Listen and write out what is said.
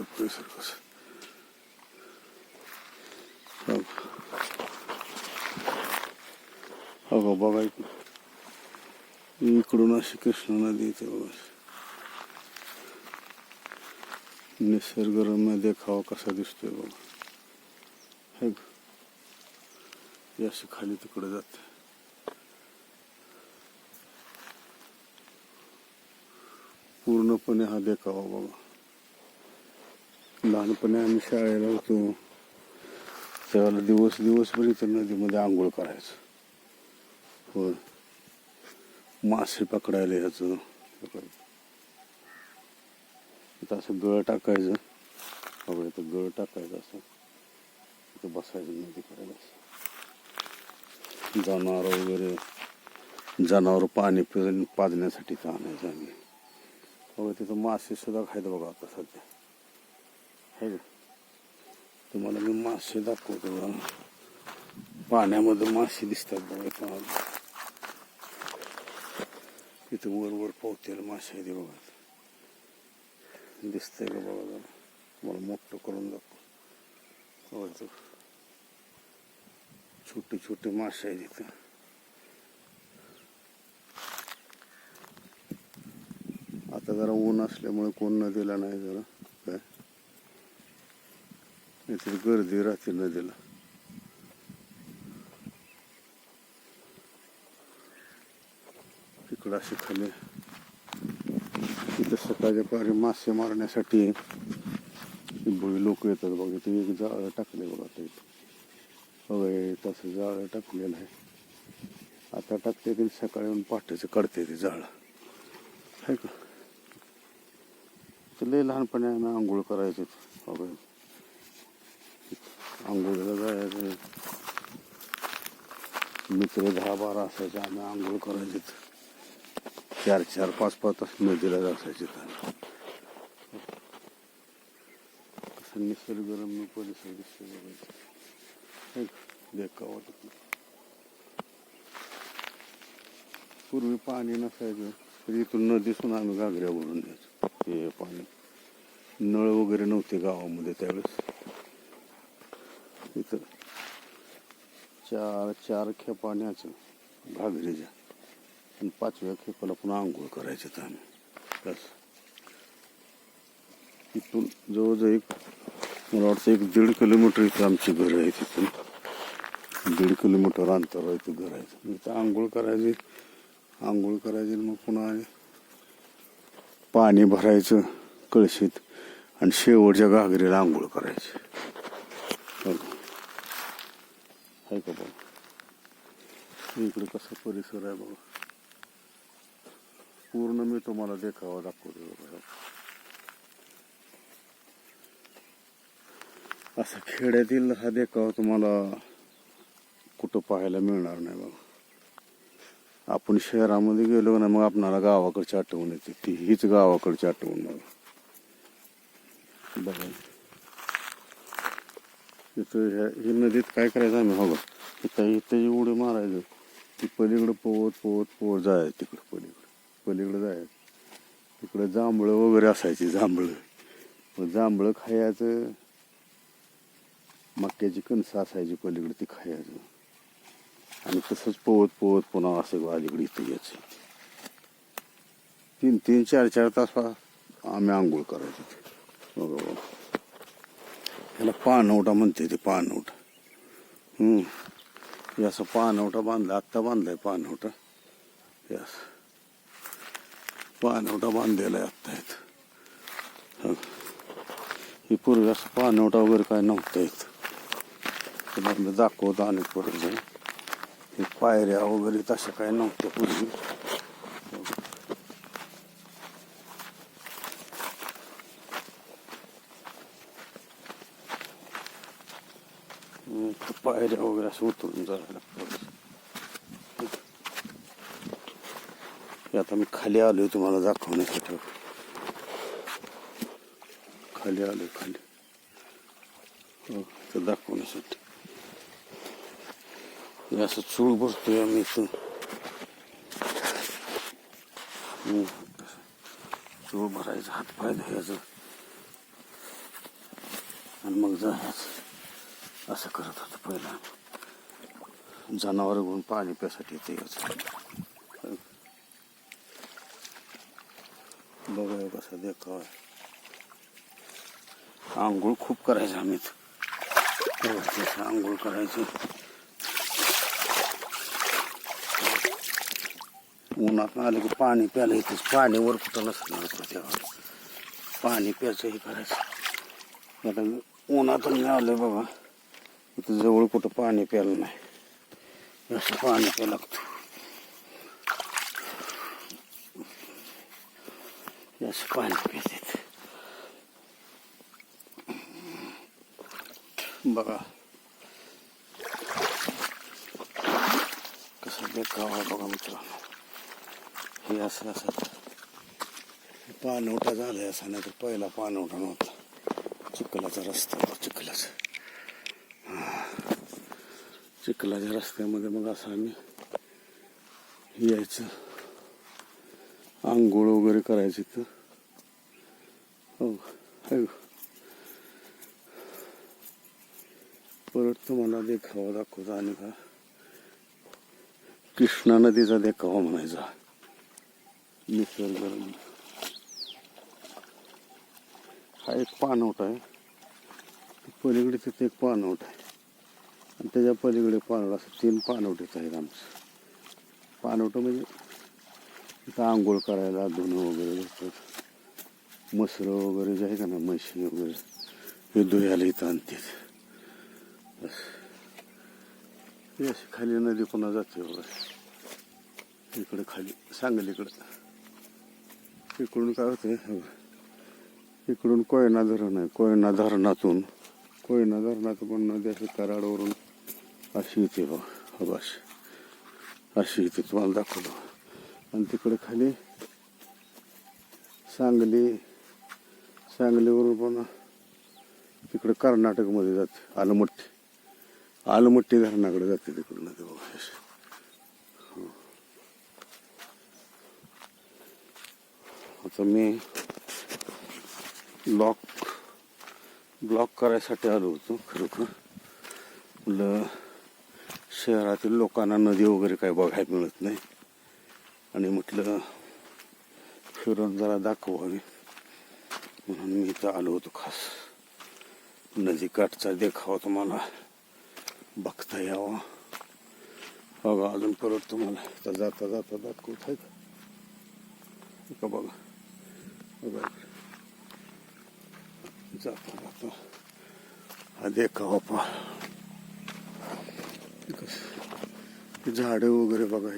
इथं परिसर कसं हो. बघा इकडून इकडून अशी कृष्णा नदी बघा निसर्गरम्य देखावा कसा दिसतोय बघा. हे का? हे अशी खाली तिकडे जाते. पूर्णपणे हा देखावा हो, बघा. लहानपणी आम्ही शाळेला होतो. त्यावेळेला दिवस दिवसभर इथं नदीमध्ये आंघोळ करायचं. हो मासे पकडायला यायचं. इथं असं गळ टाकायचं. बघा इथं गळ टाकायचं असं. इथं बसायचं नदी करायला जनावर वगैरे जनावर पाणी पिऊन पाजण्यासाठी आणायचं आम्ही. बघा तिथं मासे सुद्धा खायचं बघा आता सध्या. है तुम्हाला मी मासे दाखवतो बघा. पाण्यामध्ये मासे दिसतात बघा तुम्हाला इथं वर वर पोहतेल मासे आहे ते बघा. दिसतंय का बघा जरा. तुम्हाला मोठं करून दाखव छोटे छोटे मासे आहेत इथं. आता जरा ऊन असल्यामुळे कोण नदीला नाही जरा. नाहीतर गर्दी राहते नदीला तिकडं असे खाली तिथं सकाळच्या पारी मासे मारण्यासाठी भुई लोक येतात बघा इथे एक जाळं टाकले बघा आता इथं तसं जाळं टाकलेलं आहे आता टाकते ते सकाळी येऊन पाठीचं काढते ते जाळं आहे का लय लहानपणी आम्ही आंघोळ करायचो बघा आंघोळीला जायचं. मित्र दहा बारा असायचे आम्ही आंघोळ करायचे चार चार पाच पाच तास नदीला असायचे असं निसर्गरम्य परिसर दिसतो बघायचं का? पूर्वी पाणी नसायचं तरी इथून नदीसून आम्ही घागऱ्या भरून द्यायचो हे पाणी. नळ वगैरे नव्हते गावामध्ये त्यावेळेस. इथं. चार चार खेप पाण्याचं घागरीच्या आणि पाचव्या खेपाला पुन्हा आंघोळ करायचे तर आम्ही. बस. इथून जवळजवळ एक मला वाटतं एक दीड किलोमीटर इथं आमची घर आहे तिथून दीड किलोमीटर अंतरावर इथं घर आहे इथं आंघोळ करायची आंघोळ करायची मग पुन्हा पाणी भरायचं कळशीत. आणि शेवटच्या घागरीला आंघोळ करायची. आहे का बघा इकडे कसा परिसर आहे बघा. पूर्ण मी तुम्हाला देखावा दाखवतो बघा. असा खेड्यातील हा देखावा तुम्हाला कुठं पाहायला मिळणार नाही बघा. आपण शहरामध्ये गेलो ना मग आपणाला गावाकडची आठवण येते. ती हीच गावाकडची आठवण बघा. बघा. इथं ह्या ही नदीत काय करायचं आम्ही हो बघा इथं इथं उडी मारायचं. ती पलीकडं पोवत पोवत पोवत जायचं तिकडं पलीकडं. पलीकडं जायचं तिकडं जांभळं वगैरे असायची जांभळं. मग जांभळं खायचं. मक्याची कणसं असायची पलीकडं ती खायचं. आणि तसंच पोवत पोवत पुन्हा असं अलीकडे इथं यायचं. तीन तीन चार चार तास आम्ही आंघोळ करायचो बघा बघा हो, हो, हो. याला पानवटा म्हणते ते पानवटा. हम्म. हे असं पानवटा बांधला आत्ता बांधलाय पानवटा. यास पान पानवटा बांधलेला आहे आत्ता येत ही. पूर्वी असं पानवटा वगैरे काय नव्हतं येत तुम्हाला दाखवतो आणि पूर्वी. हे पायऱ्या वगैरे तशा काय नव्हत्या पूर्वी हम्म, ते पायऱ्या वगैरे असं उतरून जायला लागतं हे आता मी खाली आलोय तुम्हाला दाखवण्यासाठी खाली आलोय खाली तर दाखवण्यासाठी हे असं चूळ भरतोय आम्ही इथून चूळ भरायचा हात पाय धुयाचं आणि मग जायचं असं करत होतं पहिला. जनावर घेऊन पाणी प्यासाठी ते यायचं बघा कसा देखावा आंघोळ खूप करायचं आम्ही आंघोळ करायचं. उन्हात आलं की पाणी प्यायला इथंच पाणी वर कुठं नसणार होतं तेव्हा. पाणी प्यायचं हे करायचं. आता उन्हातून आलं बाबा. इथं जवळ कुठं पाणी प्यायला नाही. असं पाणी प्यायला लागतं. असं पाणी पितात बघा. कसं देखावा आहे बघा मित्रांनो. हे असं असं. पाणवठा झालाय असा नाही तर पहिला पाणवठा नव्हता. चिखलाचा रस्ता चिखलाचा. चिखलाच्या रस्त्यामध्ये मग असं आम्ही यायचं. आंघोळ वगैरे करायची तर हो परत तुम्हाला देखावा दाखवता आणि का. कृष्णा नदीचा देखावा म्हणायचा. निसर्ग. हा एक पानवट आहे. पलीकडे तिथे एक पानवट आहे. आणि त्याच्या पलीकडे पानवट असं तीन पानवटेच आहेत आमचं. पानवटं म्हणजे इथं आंघोळ करायला धुणं वगैरे जातात मसरं वगैरे जे आहे का ना म्हशी वगैरे हे धुयाला इथं आणतात. बस. हे अशी खाली नदी पुन्हा जाते वगैरे इकडे खाली सांगलीकडं. इकडून काय होते हो. इकडून कोयना धरण आहे. कोयना धरणातून कोयना धरणातून पण नदी असं कराडवरून अशी येते हो बस अशी येते तुम्हाला दाखवतो आणि तिकडे खाली सांगली सांगलीवरून पण तिकडे कर्नाटकमध्ये जाते आलमट्टी आलमट्टी धरणाकडे जाते तिकडून नदी बघा अशी. आता मी ब्लॉक ब्लॉक करायसाठी आलो होतो खरोखर म्हटलं शहरातील लोकांना नदी वगैरे काही बघायला मिळत नाही. आणि म्हटलं फिरून जरा दाखवावी. म्हणून मी इथं आलो होतो खास. नदीकाठचा देखावा तुम्हाला बघता यावा. बघा अजून परत तुम्हाला. इथं जाता जाता दाखवत आहेत. का बघा. बघा. जाता जाता हा देखावा पहा हे कसं हे झाडं वगैरे बघा